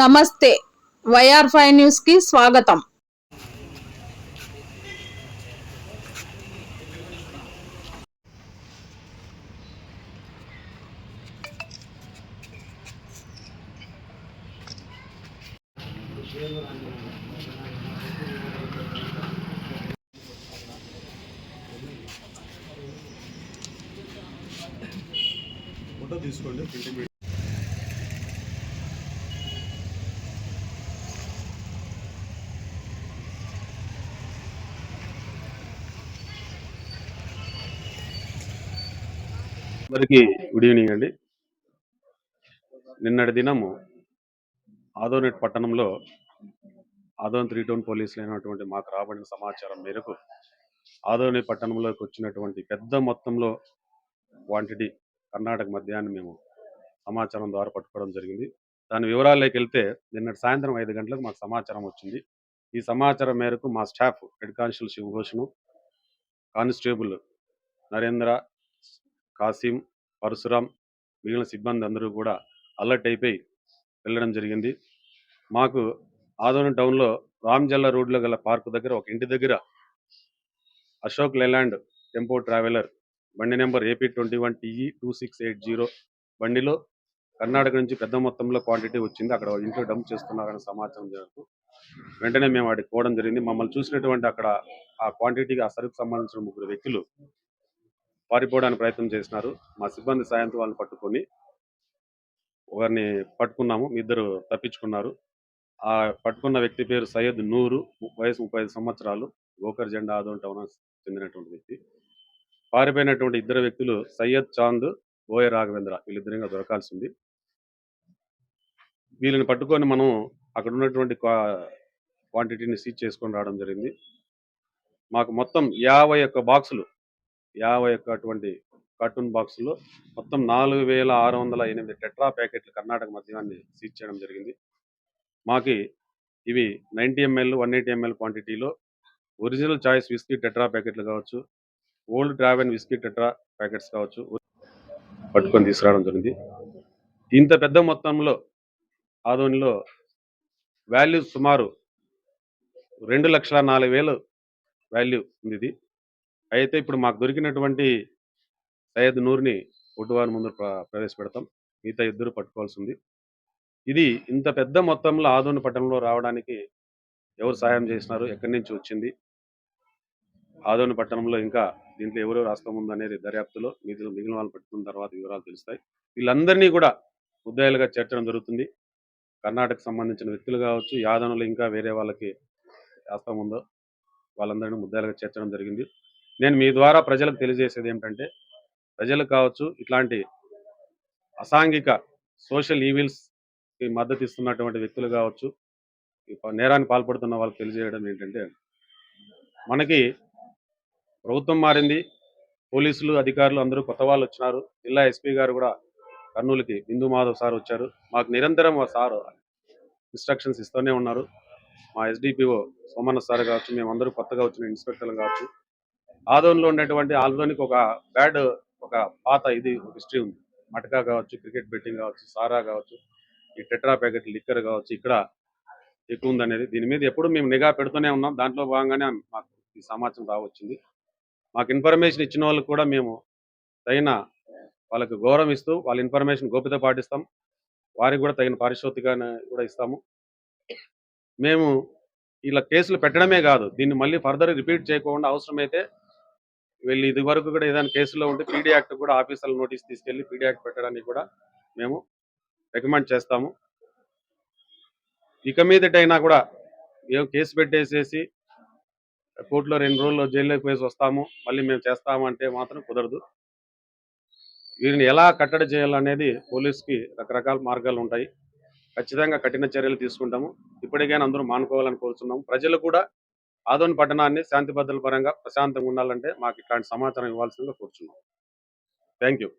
నమస్తే. YR five న్యూస్కి స్వాగతం. ఫోటో తీసుకోండి అందరికీ గుడ్ ఈవినింగ్ అండి. నిన్నటి దినము ఆదోనెట్ పట్టణంలో ఆదోన్ త్రీ టౌన్ పోలీసులు అయినటువంటి మాకు రాబడిన సమాచారం మేరకు ఆదోని పట్టణంలోకి వచ్చినటువంటి పెద్ద మొత్తంలో క్వాంటిటీ కర్ణాటక మద్యాన్ని మేము సమాచారం ద్వారా పట్టుకోవడం జరిగింది. దాని వివరాల్లోకి వెళ్తే నిన్నటి సాయంత్రం ఐదు గంటలకు మాకు సమాచారం వచ్చింది. ఈ సమాచారం మేరకు మా staff head constable Shivabhushan constable Narendra Kasim Parashuram మిగిలిన సిబ్బంది అందరూ కూడా అలర్ట్ అయిపోయి వెళ్ళడం జరిగింది. మాకు ఆదోరం టౌన్లో రామ్జల్లా రోడ్లో గల పార్క్ దగ్గర ఒక ఇంటి దగ్గర అశోక్ లెలాండ్ టెంపో ట్రావెలర్ బండి number AP twenty one TE two six eight zero బండిలో కర్ణాటక నుంచి పెద్ద మొత్తంలో క్వాంటిటీ వచ్చింది. అక్కడ ఇంట్లో డంప్ చేస్తున్నారని సమాచారం జరుగుతూ వెంటనే మేము వాడికి పోవడం జరిగింది. మమ్మల్ని చూసినటువంటి అక్కడ ఆ క్వాంటిటీకి ఆ సరుకు సంబంధించిన ముగ్గురు వ్యక్తులు పారిపోవడానికి ప్రయత్నం చేసినారు. మా సిబ్బంది సాయంతో వాళ్ళని పట్టుకొని ఒకరిని పట్టుకున్నాము. ఇద్దరు తప్పించుకున్నారు. ఆ పట్టుకున్న వ్యక్తి పేరు సయ్యద్ నూరు. వయసు ముప్పై ఐదు సంవత్సరాలు. గోకర్ జెండా ఆదోన్ టౌన్ చెందినటువంటి వ్యక్తి. పారిపోయినటువంటి ఇద్దరు వ్యక్తులు సయ్యద్ చాంద్ బోయ రాఘవేంద్ర వీళ్ళిద్దరిగా దొరకాల్సింది. వీళ్ళని పట్టుకొని మనం అక్కడ ఉన్నటువంటి క్వాంటిటీని సీజ్ చేసుకొని రావడం జరిగింది. మాకు మొత్తం యాభై ఒక్క బాక్సులు యాభై ఒక్క అటువంటి కార్టూన్ బాక్సులు. మొత్తం నాలుగు వేల ఆరు వందల ఎనిమిది టెట్రా ప్యాకెట్లు కర్ణాటక మద్యాన్ని సీజ్ చేయడం జరిగింది. మాకి ఇవి ninety ML one eighty ML క్వాంటిటీలో ఒరిజినల్ చాయిస్ విస్కీ టెట్రా ప్యాకెట్లు కావచ్చు old tavern whisky tetra packets కావచ్చు పట్టుకొని తీసుకురావడం జరిగింది. ఇంత పెద్ద మొత్తంలో ఆదోనిలో వాల్యూ సుమారు రెండు లక్షల నాలుగు వేలు వాల్యూ ఉంది ఇది. అయితే ఇప్పుడు మాకు దొరికినటువంటి సయ్యద్ నూర్ని ఒడ్డువారి ముందు ప్ర- ప్రవేశపెడతాం. మిగతా ఇద్దరు పట్టుకోవాల్సి ఉంది ఇది ఇంత పెద్ద మొత్తంలో ఆదోని పట్టణంలో రావడానికి ఎవరు సహాయం చేసినారు? ఎక్కడి నుంచి వచ్చింది? ఆదోని పట్టణంలో ఇంకా దీంట్లో ఎవరు రాష్ట్రం ఉందనేది దర్యాప్తులో మిగిలిన మిగిలిన వాళ్ళు పట్టుకున్న తర్వాత వివరాలు తెలుస్తాయి. వీళ్ళందరినీ కూడా ముద్దాయిలుగా చేర్చడం జరుగుతుంది. కర్ణాటక సంబంధించిన వ్యక్తులు కావచ్చు యాదనులు ఇంకా వేరే వాళ్ళకి రాష్ట్రం ఉందో వాళ్ళందరినీ ముద్దాయిలుగా చేర్చడం జరిగింది. నేను మీ ద్వారా ప్రజలకు తెలియజేసేది ఏమిటంటే ప్రజలకు కావచ్చు ఇట్లాంటి అసాంఘిక సోషల్ ఈవిల్స్కి మద్దతు ఇస్తున్నటువంటి వ్యక్తులు కావచ్చు ఈ ప- నేరానికి పాల్పడుతున్న వాళ్ళకి తెలియజేయడం ఏంటంటే మనకి ప్రభుత్వం మారింది పోలీసులు అధికారులు అందరూ కొత్త వాళ్ళు వచ్చినారు. జిల్లా ఎస్పీ గారు కూడా కర్నూలుకి బిందు మాధవ్ సార్ వచ్చారు. మాకు నిరంతరం సార్ ఇన్స్ట్రక్షన్స్ ఇస్తూనే ఉన్నారు. మా ఎస్డిపిఓ సోమన్న సార్ కావచ్చు మేమందరూ కొత్తగా వచ్చిన ఇన్స్పెక్టర్లు కావచ్చు. ఆదోన్లో ఉన్నటువంటి ఆల్దోనికి ఒక బ్యాడ్ ఒక పాత ఇది హిస్టరీ ఉంది. మటకా కావచ్చు క్రికెట్ బెట్టింగ్ కావచ్చు సారా కావచ్చు ఈ టెట్రా ప్యాకెట్ లిక్కర్ కావచ్చు ఇక్కడ ఎక్కువ ఉందనేది. దీని మీద ఎప్పుడు మేము నిఘా పెడుతూనే ఉన్నాం. దాంట్లో భాగంగానే మాకు ఈ సమాచారం రావచ్చింది. మాకు ఇన్ఫర్మేషన్ ఇచ్చిన వాళ్ళకి కూడా మేము తగిన వాళ్ళకి గౌరవం ఇస్తూ వాళ్ళ ఇన్ఫర్మేషన్ గోప్యత పాటిస్తాం. వారికి కూడా తగిన పారిశోధికాన్ని కూడా ఇస్తాము. మేము ఇలా కేసులు పెట్టడమే కాదు దీన్ని మళ్ళీ ఫర్దర్ రిపీట్ చేయకుండా అవసరమైతే వీళ్ళు ఇది వరకు కూడా ఏదైనా కేసులో ఉంటే పీడీ యాక్ట్ కూడా ఆఫీసర్ల నోటీస్ తీసుకెళ్ళి పీడీ యాక్ట్ పెట్టడానికి కూడా మేము రికమెండ్ చేస్తాము. ఇక మీదటైనా కూడా మేము కేసు పెట్టేసేసి కోర్టులో రెండు రోజుల్లో జైల్లోకి వేసి వస్తాము. మళ్ళీ మేము చేస్తామంటే మాత్రం కుదరదు. వీరిని ఎలా కట్టడి చేయాలనేది పోలీస్కి రకరకాల మార్గాలు ఉంటాయి. ఖచ్చితంగా కఠిన చర్యలు తీసుకుంటాము. ఇప్పటికైనా అందరూ మానుకోవాలని కోరుతున్నాము ప్రజలు కూడా ఆదోని పట్టణాన్ని శాంతి భద్రతల పరంగా ప్రశాంతంగా ఉండాలంటే మాకు ఇట్లాంటి సమాచారం ఇవ్వాల్సిందిగా కూర్చున్నాం. Thank you